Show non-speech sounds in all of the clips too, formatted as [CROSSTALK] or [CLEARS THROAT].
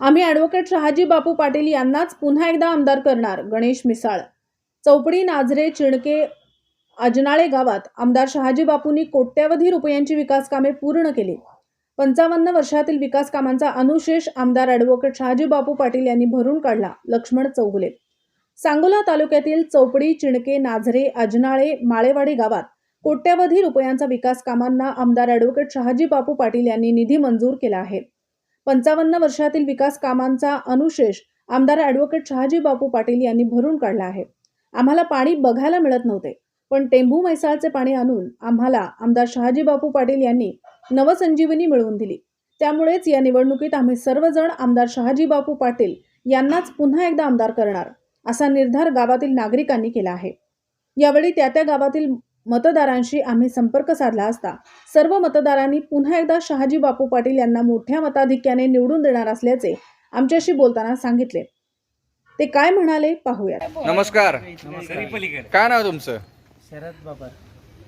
आम्ही ॲडव्होकेट शहाजी बापू पाटील यांनाच पुन्हा एकदा आमदार करणार गणेश मिसाळ. चौपडी नाझरे चिणके अजनाळे गावात आमदार शहाजी बापूंनी कोट्यवधी रुपयांची विकास कामे पूर्ण केली. पंचावन्न वर्षातील विकास कामांचा अनुशेष आमदार ॲडव्होकेट शहाजी बापू पाटील यांनी भरून काढला लक्ष्मण चौगुले. सांगोला तालुक्यातील चौपडी चिणके नाझरे अजनाळे माळेवाडी गावात कोट्यवधी रुपयांचा विकास कामांना आमदार ॲडव्होकेट शहाजी बापू पाटील यांनी निधी मंजूर केला आहे. पंचावन्न वर्षातील विकास कामांचा अनुशेष आमदार ॲडव्होकेट शहाजी बापू पाटील यांनी भरून काढला आहे. आम्हाला पाणी बघायला मिळत नव्हते पण टेंभू मैसाळचे पाणी आणून आम्हाला आमदार शहाजी बापू पाटील यांनी नवसंजीवनी मिळवून दिली. त्यामुळेच या निवडणुकीत आम्ही सर्वजण आमदार शहाजी बापू पाटील यांनाच पुन्हा एकदा आमदार करणार असा निर्धार गावातील नागरिकांनी केला आहे. यावेळी त्या त्या गावातील मतदारांशी आम्ही संपर्क साधला असता सर्व मतदारांनी पुन्हा एकदा शहाजी बापू पाटील यांना मोठ्या मताधिक्याने निवडून देणार असल्याचे आमच्याशी बोलताना सांगितले. ते काय म्हणाले पाहूयात. नमस्कार. नमस्कार काय नाव तुमचं? शरद बाबर.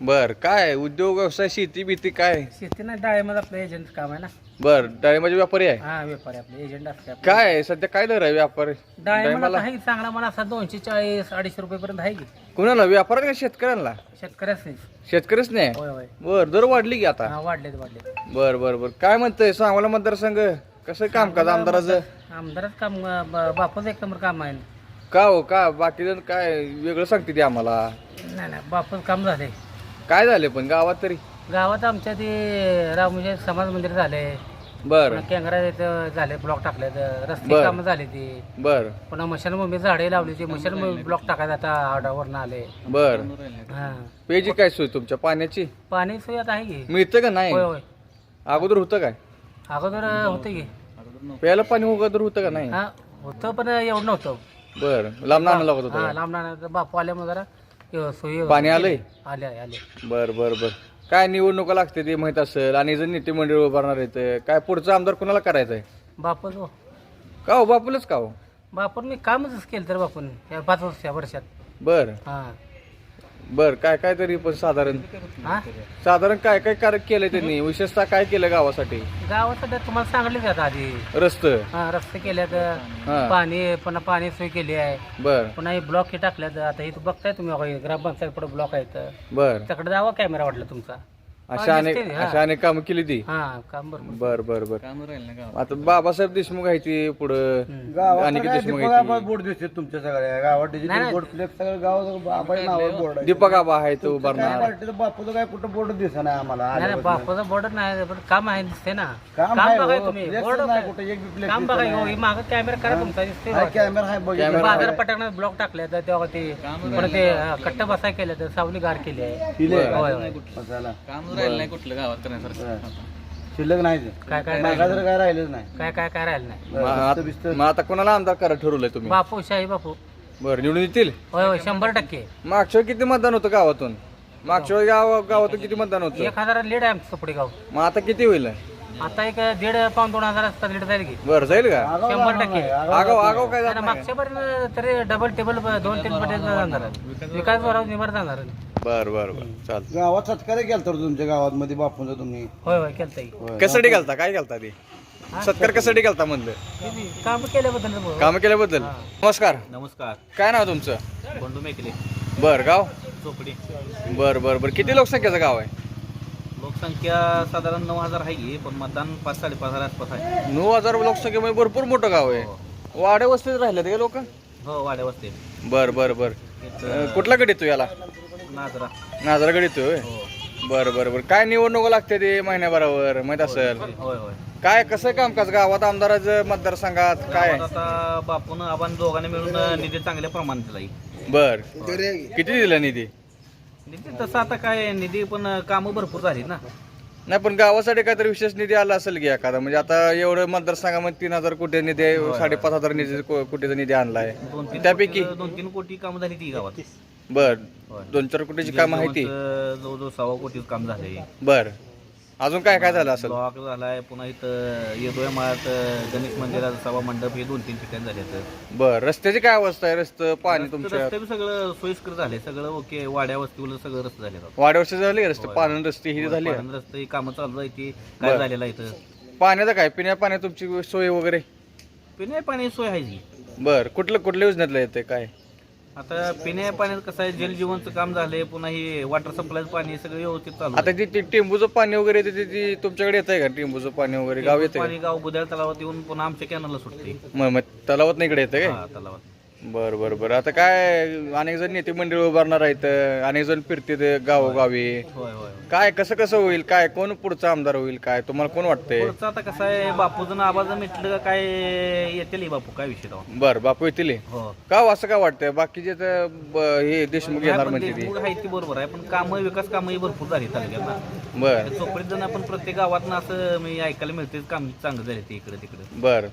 बर काय उद्योग व्यवसाय शेती भीती काय? शेती नाही डाळीमध्ये आपलं एजंट काम आहे ना. बर डाळिंबाचे व्यापारी आहे? हा व्यापारी आपले एजंट असते आपले. काय आहे? सध्या काय दर आहे व्यापार? डाळिंबाला? आहे की चांगला मला असा दोनशे चाळीस अडीचशे रुपये पर्यंत आहे की. कुणाला व्यापार का शेतकऱ्यांना शेतकऱ्याच नाही. शेतकरीच नाही? होय होय. बर दर वाढली की आता? हा वाढलेत वाढले बर बर बर. काय म्हणतंय सांगोला मतदारसंघ. कसं कामकाज आमदाराचं? आमदारच काम ब- बापूच एक नंबर काम आहे का हो का? बाकी जण काय वेगळं सांगते ते आम्हाला. नाही नाही बापूच काम झाले काय झाले पण? गावात तरी? गावात आमच्या ते रामजे समाज मंदिर झाले. बर. पुन्हा कॅंगरा इथं झाले ब्लॉक टाकले रस्ते बरं. काम झाले ती. बर. पुन्हा मशानभूमी झाडे लावली ती. मशानभूमी ब्लॉक टाकायचा आता ऑर्डरवरनं आले. बर. हा. पेजी काय सोय तुमच्या? पाण्याची? पाणी सोय आता आहे की. मिळतं का नाही? होय होय. अगोदर होतं काय? अगोदर होते की. प्यायला पाणी अगोदर होतं का नाही? हा. होतं पण एवढं नव्हतं. बर. लांब नाणं लागत हा होतं लांब नाण्याचं बापू आल्यामुळे जरा हे सोयी पाणी आलंय? आले आले बर बर बर. काय निवडणुका लागते ते माहीत असेल? आणि जर नीती मंडळ उभारणार आहेत काय पुढचा आमदार कोणाला करायचा आहे बापूच हो. का हो? बापूलच का हो? बापून मी कामच केलं तर बापून या पाच वर्ष वर्षात. बर. हा. बर काय काय तरी पण साधारण. हा? साधारण काय काय कार्य केलंय त्यांनी? विशेषतः काय केलं गावासाठी? गावासाठी तुम्हाला सांगितलं आता आधी. रस्त. हा रस्ते केल्यात. हा. पाणी पुन्हा पाणी सोय केली आहे. बर. पुन्हा हे ब्लॉक हे टाकल्यात. आता इथं बघताय तुम्ही हे ग्रामपंचायत पुढे ब्लॉक आहेत. बर. त्याकडे जावा कॅमेरा वाटला तुमचा. अशा अनेक. अशा अनेक कामं केली ती. हा काम बरोबर बर बर बर. आता बाबासाहेब देशमुख आहे ती पुढं अनिकेत देशमुख आहे ती. बोर्ड दिसते तुमच्या सगळ्या. गावात डिजिटल. बोर्ड फ्लेक्स सगळं गावात बाबाच्या नावावर बोर्ड आहे. दीपक आबा आहे तो काय उभारणार पार्टीचं बापूचं काय कुठं बोर्ड दिसत नाही आम्हाला नाही नाही आल्यापासून. बापूचा बॉर्डर नाही पण काम आहे दिसते ना. काम आहे बघाय हो, तुम्ही. flex बोर्ड नाही कुठं एक बी काम दिसत बघा नाही. हो, ही मागं कॅमेरा करा तुमचा दिसते कॅमेरा आहे बघितलं. बाजार पटाकणार ब्लॉक टाकले तर तेव्हा ते पण ते कट्टा बसाय केलं तर सावली गार केली आहे. दिले होय होय. बसायला. कुठलं गावात करण्यासारखं. शिल्लक नाही ते. काय काय तर काय राहिलंच नाही. काय काय काय राहिलं नाही? मग आत- मग आता कोणाला आमदार करा ठरवलंय तुम्ही? बापू शाही बापू. बरं निवडून येतील? होय होय शंभर टक्के. मागच्या वेळी किती मतदान होतं गावातून? मागच्या वेळी गाव गावातून किती मतदान होतं? एक हजार लीड आहे आमचं सुपडी गाव. मग आता किती होईल? आता एक दीड पाऊन दोन हजार असतात लीड जाईल की. बरं जाईल का? आगाऊ शंभर टक्के. नाही, आगाऊ आगाव आगाव काय जात नाही? मागच्या पर्यंत तरी डबल टेबल दोन तीन पटे जाणार विकास बरोबर निभार जाणार बर बर बर. चाल गावात सत्कार केला तर तुमच्या गावात मध्ये बापूंचा तुम्ही? होय होय केलं ताई होय. कशासाठी घालता काय घालता ते सत्कार कशासाठी घालता म्हणलं? काम केल्याबद्दल. काम केल्याबद्दल? नमस्कार. नमस्कार. काय नाव तुमचं? बंडू मेकले. बर गाव? चोपडी. बर बर बर. किती लोकसंख्येचं गाव आहे? लोकसंख्या साधारण नऊ हजार आहे की पण मतदान पाच साडेपाच हजार आसपास आहे. नऊ हजार लोकसंख्येमध्ये भरपूर मोठं गाव आहे. वाड्या वस्तीत राहिले ते लोक? हो वाड्या वस्ते बर बर बर. अं, कुठला गड येतो याला? नाजरा. नाजरागड येतोय बर बर बर. काय निवडणूक लागते ते महिन्याभरावर? माहीत असेल. होय होय. काय कसं कामकाज? गावात आमदाराचं मतदारसंघात काय? आता बापून आपण दोघांनी मिळून निधी चांगल्या प्रमाणात दिला बर. किती दिला निधी? निधी तसं आता काय निधी पण कामं भरपूर झाली ना. नाही पण गावासाठी काहीतरी विशेष निधी आला असेल की एखादा? म्हणजे आता एवढं मतदारसंघामध्ये तीन हजार कोटी निधी आहे, साडेपाच हजार निधी कोटीचा निधी आणलाय. दोन तीन त्यापैकी? दोन तीन कोटी कामं झाली ती गावात. बर. दोन चार कोटीची काम आहे ती. जवळजवळ सव्वा कोटीच काम झाले. बर. अजून काय काय झालं असेल? ब्लॉक झालाय पुन्हा इथं येदोय माळात गणेश मंदिराचा सभा मंडप हे दोन तीन ठिकाणी झाले बर. रस्त्याची काय अवस्था आहे? रस्ते पाणी तुमच्या? रस्ते बी सगळं सोयीस्कर झाले. सगळं ओके. वाड्या वस्तीवर सगळं रस्ते झाले. वाड्यावरचे झाले का? रस्ते पाणी रस्ते ही झाली रस्ते कामं चालू आहे ती. काय झालेलं आहे इथं? पाण्याचं काय? पिण्या पाण्यात तुमची सोय वगैरे? पिण्या पाणी सोय आहे जी. बर. कुठलं कुठल्या योजनेतलं येते काय? आता पिण्या पाण्यात कसं आहे? जलजीवनचं काम झालंय पुन्हा हे वॉटर सप्लायचं पाणी सगळं व्यवस्थित चालू आता आहे. ती ती टेंबूचं पाणी वगैरे येते ती- ती तुमच्याकडे येत आहे का? टेंबूचं पाणी वगैरे? गाव येते पाणी गाव बुद्याळ तलावात येऊन पुन्हा आमच्या कॅनलला सुटते. मग मग तलावात नाही इकडे येतं काय? हा तलावात. बर बर बर. आता काय अनेक जण नेते मंडळ उभारणार आहेत अनेक जण फिरते गावोगावी. काय कसं कसं होईल? काय कोण पुढचा आमदार होईल काय? तुम्हाला कोण वाटतंय? पुढचं आता कसं आहे बापूचं आवाज मिटलं का काय येतील हे बापू? काय विषय? बर बापू येतील हे? हो. का हो, असं काय वाटतंय? बाकीचे तर ब- हे देशमुख येणार म्हणते ती आहे ती बरोबर आहे पण कामं विकास कामंही भरपूर झाली तालुक्यात ना बर चोपडीत जण आपण प्रत्येक गावात असं मी ऐकायला मिळते काम चांगलं झाले ते इकडे तिकडे. बर.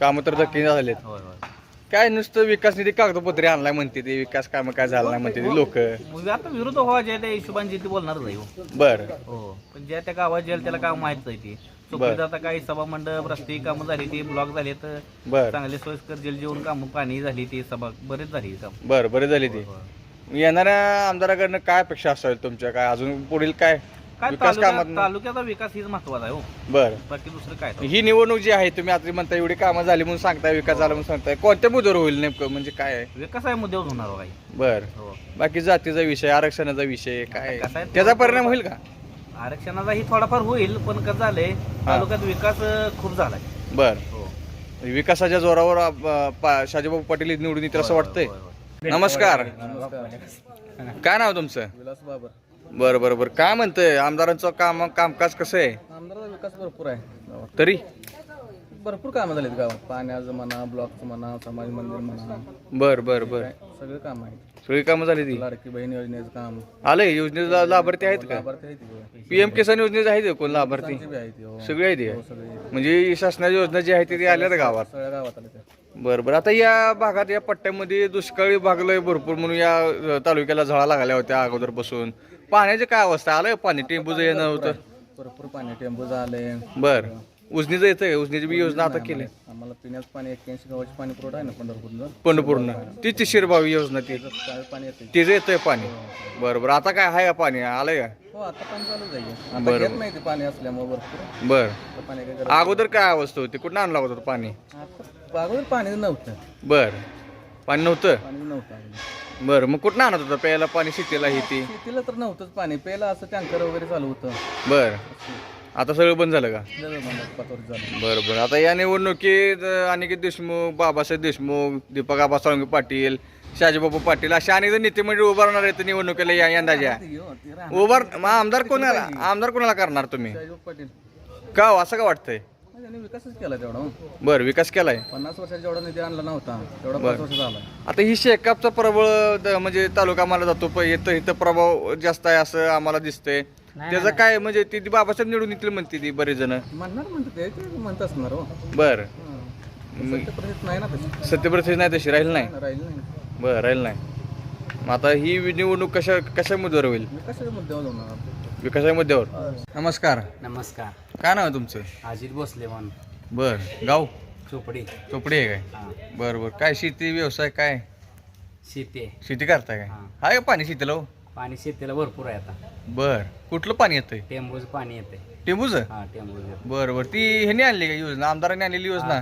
काम तर धक्के झालेत. होय होय. काय नुसतं विकास निधी कागदपत्रे आणलाय म्हणते ते विकास काम काय झालं नाही म्हणते ते लोक. मग आता विरोध व्हावा ज्या त्या हिशोबाने ते बोलणारच आहे हो. बर. हो पण ज्या त्या गावात जेल त्याला काम माहीत आहे ते. चोपडीत आता काही सभा मंडप रस्ते कामं झाली ती ब्लॉक झाले तर बर. चांगले सोयीस्कर जल जीवन कामं पाणी झाली ती सभा बरेच झाली काम. बर बरे झाली ती. येणाऱ्या आमदाराकडनं काय अपेक्षा असावी तुमच्या? काय अजून पुढील काय? काय विकास तालुक्यात कामात तालुक्याचा विकास हीच महत्त्वाचा आहे हो. बर. बाकी दुसरं काय नाही. ही निवडणूक जी आहे तुम्ही आता म्हणता एवढी कामं झाली म्हणून सांगताय विकास झाला म्हणून सांगताय. कोणत्या मुद्द्यावर होईल नेमकं? म्हणजे काय आहे? विकास आहे मुद्द्यावर होणार हो काही. बर. हो. बाकी जातीचा विषय आरक्षणाचा विषय काय? कसं आहे? त्याचा परिणाम होईल का? आरक्षणाचाही थोडाफार होईल पण कसं झालंय तालुक्यात विकास अं, खूप झालाय. बर. हो. विकासाच्या जोरावर अ, पा- शाजीबाबू पाटील निवडून येतील असं वाटतंय. होय, होय. नमस्कार. काय नाव तुमचं? विलास बाबर बरं बरं बरं. काय म्हणतंय? आमदारांचं काम कामकाज कसं आहे? आमदाराचा विकास भरपूर आहे. गावात तरी? भरपूर कामं झालीत गावात. पाण्याचं म्हणा ब्लॉकचं म्हणा समाज मंदिर म्हणा. बर बर बर. सगळे काम आहेत. सगळी कामं झाली ती? लाडकी बहीण योजनेचं काम. आलंय? योजनेचा लाभार्थी आहेत का? लाभार्थी पीएम किसान योजनेचे आहेत का कोण लाभार्थी? बी ती हो. सगळे आहेत हे? सगळे म्हणजे शासनाची योजना जी आहे ती आल्यात गावात? सगळ्या गावात आले ते बरं बरं. आता या भागात या पट्ट्यामध्ये दुष्काळी भागलंय भरपूर म्हणून या अ, तालुक्याला झळा लागल्या होत्या अगोदर बसून पाण्याची काय अवस्था? आलंय पाणी? टेम्पूचं येणं होतं. भरपूर पाणी टेम्पो झाले बर. उजनीचं येतंय? उजनीची बी योजना आता केली. आम्हाला पिण्याचं पाणी एक्क्याऐंशी गावाची पाणी पुरवठा आहे ना पंढरपूरनं पंढरपूरनं. ती शिरभावी योजना ती. पाणी येते तिचं येतंय पाणी. बरं बरं. आता काय आहे का पाणी? आलंय का? हो आता पाणी चालू जाईल आता घेत नाही ते पाणी असल्यामुळे भरपूर. बर. आता पाणी काय अगोदर काय अवस्था होती? कुठं आणला होता पाणी? अगोदर पाणी नव्हतं. बर. पाणी नव्हतं? पाणी नव्हतं अगोदर. बरं मग कुठं आणत होतं? प्यायला पाणी शेतीला ही ती. शेतीला तर नव्हतंच पाणी. पहिला असं टँकर वगैरे चालू होतं. बर. आता सगळं बंद झालं का? जवळ बंद पाच वर्ष झालं. बरं बरं. आता या निवडणुकीत अं, अनिकेत देशमुख बाबासाहेब देशमुख दीपक आबा साळुंके पाटील शहाजीबाबू पाटील असे अनेक जण नेते मंडळी उभारणार आहेत निवडणुकीला या यंदाच्या. ती हो, ती राहणार. उभार मग आमदार कोणाला आमदार कोणाला करणार तुम्ही? शाहजीभाऊ पाटील. का हो, असं का वाटतंय? त्यांनी विकासच केला तेवढा हो. बरं विकास केलाय? पन्नास वर्षात जेवढा निधी आणला नव्हता तेवढा पाच वर्ष झाला आता ही शेकापचा प्रबळ द- म्हणजे तालुका मला जातो पण इथं इथं प्रभाव जास्त आहे असं आम्हाला दिसतंय. त्याचं काय म्हणजे ती ती बाबासाहेब निवडून येतील म्हणते ती बरेच जण म्हणणार म्हणतात ते ते म्हणत असणार हो. बर. हं. सत्य नाही ना तशी. सत्यप्रतिष्ठा नाही तशी राहील नाही? राहील नाही. बरं राहील नाही. मग आता ही निवडणूक कशा कशा मुद्द्यावर होईल? विकासाच्या मुद्द्यावर होणार विकासाच्या मुद्द्यावर? नमस्कार. नमस्कार. काय नाव आहे तुमचं? अजित भोसले म्हणून. बर. गाव? चोपडी. चोपडी आहे काय? हा. बर बर. काय शेती व्यवसाय काय? शेती. आहे शेती करताय काय? हा. आहे का पाणी शेतीला हो? पाणी शेतीला भरपूर आहे आता. बर. कुठलं पाणी येतंय? टेंबूचं पाणी येते टेंबूच? हा टेंबूचं. बर बर. ती ह्याने आणली का योजना? आमदारांनी आणलेली योजना?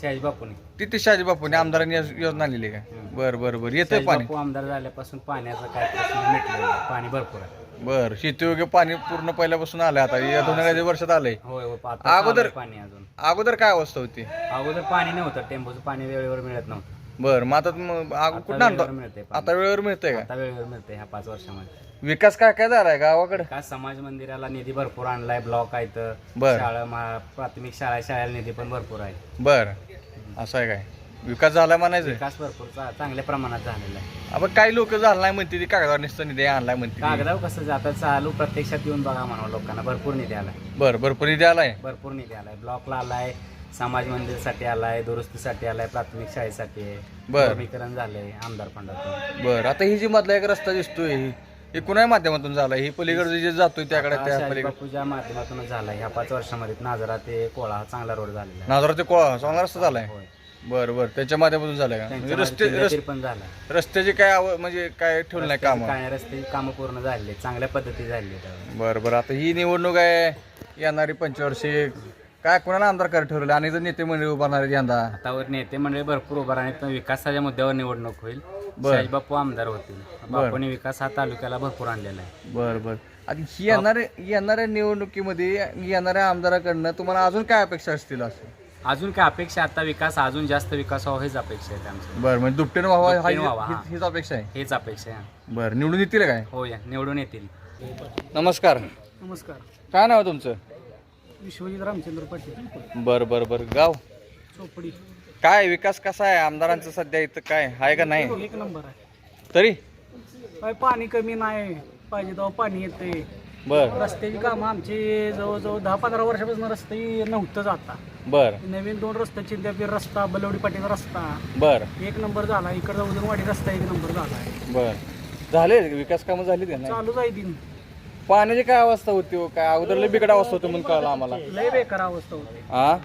शहाजी बापूने ती ती शहाजी बापूने आमदारांनी योज- योजना आणलेली आहे काय बर बर बर. येतंय शहाजी पाणी. बापू आमदार झाल्यापासून पाण्याचा काय प्रश्न मिटलेला. पाणी भरपूर आहे. बर शेती वगैरे पाणी पूर्ण पहिल्यापासून आलंय आता. या दोन हजार वर्षात आलंय. होय होय आता अगोदर- आहे पाणी अजून. अगोदर काय अवस्था होती? अगोदर पाणी नव्हतं. टेंबूचं पाणी वेळेवर मिळत नव्हतं. बर मग आता आता कुठं आणतो? वेळेवर मिळते. आता वेळेवर मिळतंय का? आता वेळेवर मिळते ह्या पाच वर्षामध्ये. विकास काय काय झालाय गावाकडे. का समाज मंदिराला निधी भरपूर आणलाय ब्लॉक आहेत बर. शाळा महा- प्राथमिक शाळा शाळेला निधी पण भरपूर आहे. बर. असं आहे काय? विकास झाला म्हणायचं? विकास भरपूर चा- चांगल्या प्रमाणात झालेला आहे. आपण काही लोक झाला नाही म्हणते ती? कागदावर नुसतं निधी आणलाय म्हणते. कागदाव कसं जातं? चालू प्रत्यक्षात येऊन बघा म्हणावं लोकांना. भरपूर निधी आलाय. बर भरपूर निधी आलाय? भरपूर निधी आलाय. ब्लॉकला आलाय समाज मंदिरसाठी आलाय दुरुस्तीसाठी आलाय प्राथमिक शाळेसाठी आहे. बर. झालंय आमदार फंडातून. बर आता ही जी मधला एक रस्ता दिसतोय ही- हे कुणाच्या माध्यमातून झाला? ही पलीकडे जे जातोय त्याकडे त्या पलीकडे. बापूच्या माध्यमातूनच झालाय. ह्या पाच वर्षामध्ये नाजरा ते कोळा हा चांगला रोड झालेला नाजरा ते कोळा चांगला रस्ता झालाय? होय. बर बर. त्याच्या माध्यमातून झालाय का? म्हणजे त्यांच्या रस्ते रस- पण झालाय. रस्त्याचे काय आव- म्हणजे काय ठेवलं नाही काम? काय रस्ते कामं पूर्ण झालेली चांगल्या पद्धती झालेली आहेत. बर बर. आता ही निवडणूक आहे येणारी पंचवार्षिक काय कोणाला आमदार कर ठरवलं आणि जर नेते मंडळी उभारणार आहेत यंदा? आतावर नेते मंडळी भरपूर उभा राहणार पण विकासाच्या मुद्द्यावर निवडणूक होईल. बर. बापू आमदार होतील बापूने विकास हा तालुक्याला भरपूर आणलेला आहे. बर बर. आणि ही येणाऱ्या येणाऱ्या निवडणुकीमध्ये येणाऱ्या आमदाराकडनं तुम्हाला अजून काय अपेक्षा असतील असं? अजून काय अपेक्षा आता विकास अजून जास्त विकास व्हावा हेच अपेक्षा आहे आमची. बर म्हणजे दुपटीनं व्हावा दुपटीनं व्हावा, हा. हीच- हीच अपेक्षा आहे? हेच अपेक्षा आहे बर निवडून येतील काय? हो या निवडून येतील. नमस्कार. नमस्कार. काय नाव आहे तुमचं? विश्वजित रामचंद्र पाटील. बर बर बर. गाव? चोपडी. काय विकास कसा आहे? आमदारांचा सध्या इथं काय? आहे का नाही? एक नंबर आहे. तरी? काय पाणी कमी नाही. पाहिजे तेव्हा पाणी येते. बर. रस्त्याची कामं आमची जवळजवळ दहा पंधरा वर्षापासून रस्ते नव्हतंच आता बर. नवीन दोन रस्ते चिंद्यापीर रस्ता बलवडी पाटील रस्ता. बर. एक नंबर झाला. इकडचा उदनवाडी रस्ता एक नंबर झाला. आहे बर. झाले विकास कामं झाली का नाही? चालूच आहे दिन पाण्याची काय अवस्था होती हो? काय अगोदर लय बिकट अवस्था होती म्हणून कळलं आम्हाला. लय बेकार अवस्था होती. हा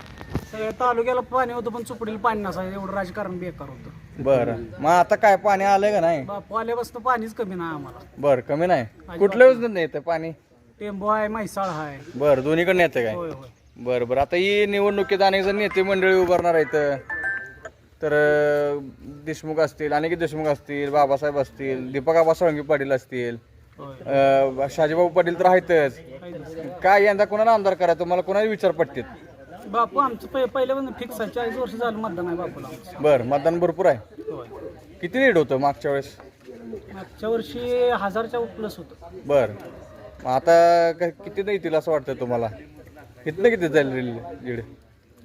सगळ्या तालुक्याला पाणी होतं पण चुपडीला पाणी नसायचं. एवढं राजकारण बेकार होतं. बर. मग आता काय पाणी आलंय का नाही? बापू आल्यापासून पाणीच कमी नाही आम्हाला. बर कमी नाही? कुठल्या योजनेत नाही येतं पाणी? टेंबो आहे म्हैसाळ आहे. बर दोन्हीकडे येतं काय? होय होय. बर बर. आता ही निवडणुकीत अनेक जण नेते मंडळी उभारणार आहेत. तर अं, देशमुख असतील अनेक देशमुख असतील बाबासाहेब असतील दीपक आबा साळुंके पाटील असतील होय. अं, शाजीबाबू पाटील तर आहेतच. काय यंदा कोणाला आमदार करा तुम्हाला कोणाला विचार पडतील बापू आमचं पहि- पहिल्यापासून फिक्स आहे. चाळीस वर्ष झालं मतदान आहे बापूला आमचं. बर मतदान भरपूर आहे. होय. किती लीड होतं मागच्या वेळेस? मागच्या वर्षी हजारच्या प्लस होतं. बर. मग आता क- किती येतील असं वाटतं तुम्हाला? किती किती जाईल लीड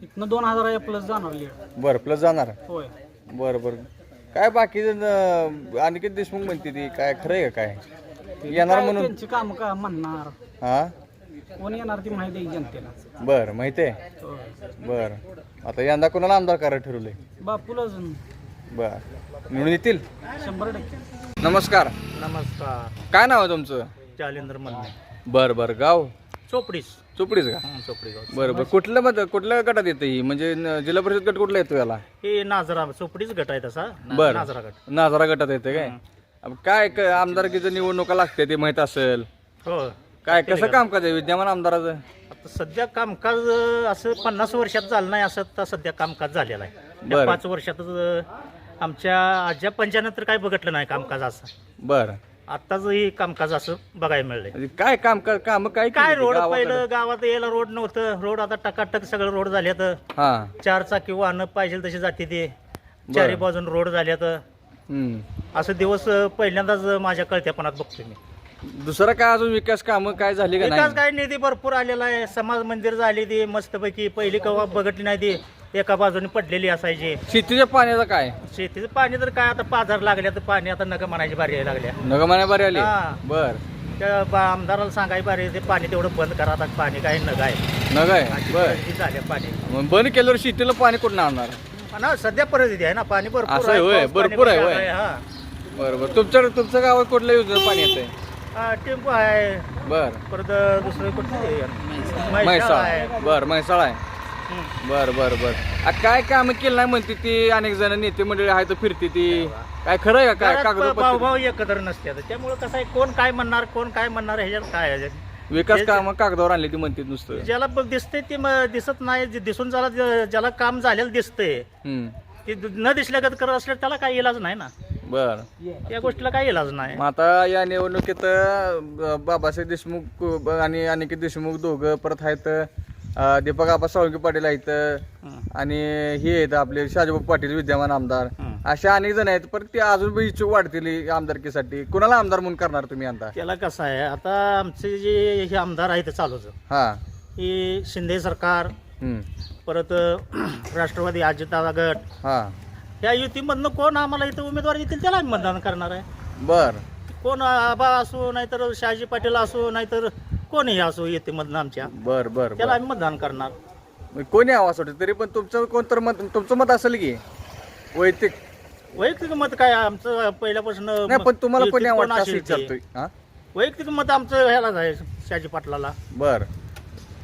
इथनं दोन हजार प्लस जाणार लीड बर प्लस जाणार. होय. बर बर. काय बाकी अनिकेत देशमुख म्हणते ती काय खरं आहे का काय? येणार काय म्हणून. त्यांची काम का म्हणणार. हा? कोण येणार ती माहिती आहे जनतेला. बर माहिती आहे. बर. आता यंदा कोणाला आमदार करायला ठरवलंय? बापूला अजून बर. निवडून येतील? शंभर टक्के. नमस्कार. नमस्कार. काय नाव आहे तुमचं? जालेंद्र म्हणणे बर बर. गाव? चोपडीस. चोपडीच का? चोपडी गाव. बरं बरं. कुठल्या मत कुठल्या गटात येतं ही? म्हणजे न- जिल्हा परिषद गट कुठला येतो याला? हे नाजरा चोपडीच गट आहे तसा. ना- बर. नाजरा गट. नाझारा गटात येते काय? अब काय क- आमदारकीचं निवडणुका लागते ते माहीत असेल? हो. काय कसं काम आहे? विद्यमान आमदाराचं? आता सध्या कामकाज अं, असं पन्नास वर्षात झालं नाही असं आता सध्या कामकाज झालेलं आहे. बरं. पाच वर्षातच अं, आमच्या आज्या पंचानं तर काय बघितलं नाही कामकाज असं. बर. आत्ताच हे कामकाज असं बघायला मिळलंय. म्हणजे काय काम काम काय काय केली रोड गावाकडं? पहिलं गावात यायला रोड नव्हतं. रोड आता टकाटक सगळं रोड झाले तर हा. चार चाकी वाहनं पाहिजे तशी जाते ते. चारी बाजून रोड झाले तर हम्म. असं दिवस अं, पहिल्यांदाच माझ्या कळत्यापणात बघतोय मी. दुसरं काय अजून विकास काम काय झाली का विकास नाही? काय निधी भरपूर आलेला आहे. समाज मंदिर झाली ती मस्तपैकी पहिली कवा बघितली नाही ती एका बाजूने पडलेली असायची. शेतीच्या पाण्याचं काय? शेतीचं पाणी तर काय आता पाझर लागल्या तर पाणी आता नका म्हणायची बारी यायला लागल्या नगमान्या बरी आली? हा. बर. त्या बा- आमदाराला सांगायची बारी ते पाणी तेवढं बंद करा आता पाणी काय नग आहे. नग आहे? अशी बर. परिस्थिती झाली आहे पाणी. मग बंद केल्यावर शेतीला पाणी कुठं आणणार? ना सध्या परिस्थिती आहे ना पाणी भरपूर असं आहे होय, पाऊस पाणी भरपूर आहे पण होय. हा. बर बर. तुमच्या तुमच्या गावात कुठल्या योजनेत पाणी येतंय? टेम्पो आहे. बर. परत दुसरं कुठली म्हैसाळ बर म्हैसाळ आहे. बर बर बर. आ, काय काम केलं नाही म्हणते ती? अनेक जण नेते मंडळी आहे तर फिरते ती. काय खरं आहे का? काय कागदपत्र? भावभाव एकत्र नसते त्यामुळे कसं आहे कोण काय म्हणणार कोण काय म्हणणार ह्याच्यात काय आहे? विकास काम कागदावर आणले ती म्हणते नुसतं. ज्याला ब- दिसतंय ते म- दिसत नाही. जे दिसून ज्याला ज- ज्याला काम झालेलं दिसतंय हम्म. ते द- न दिसल्यागत करत असल्यावर त्याला काही इलाज नाही ना. बर. त्या गोष्टीला काही इलाज नाही. मग आता या निवडणुकीत अ, बाबासाहेब देशमुख अ, आणि अनिकेत देशमुख दोघं परत आहेत अ, दीपक आबा साळुंके पाटील आहेत आणि हे आहेत आपले शाहजीबाबू पाटील विद्यमान आमदार. हं. अशा अनेक जण आहेत परत ते अजून बी इच्छुक वाढतील आमदारकीसाठी. कुणाला आमदार म्हणून करणार तुम्ही आता? त्याला कसं आहे आता आमचे जे हे आमदार आहेत चालूच. हा. हे शिंदे सरकार. परत [CLEARS THROAT] राष्ट्रवादी अजितदादा गट हा. या युतीमधनं कोण आम्हाला इथं उमेदवार देतील त्याला आम्ही मतदान करणार आहे. बर. कोण आबा असो नाहीतर शहाजी पाटील असो नाहीतर कोणीही असो युतीमधनं आमच्या. बर बर त्याला बर आम्ही मतदान करणार. मग कोणी आवाज वाटत? तरी पण तुमचं कोणतं मत तुमचं मत असेल की? वैयक्तिक. वैयक्तिक मत काय? आमचं पहिल्यापासून नाही पण तुम्हाला कोणी युतीत कोण आवडतं असं असेल ते. विचारतोय? हा? वैयक्तिक मत आमचं ह्यालाच आहे शहाजी पाटलाला. बर.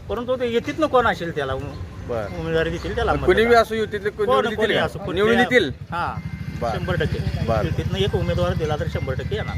परंतु ते युतीतनं कोण असेल त्याला? बर उमेदवारी देतील त्याला मत कुणी बी देणार. असो युतीतले कोण- निवडून कोणी देतील असो, का? कुठल्या- निवडून देतील हा बर. शंभर टक्के बर. युतीतनं एक उमेदवार दिला तर शंभर टक्के येणार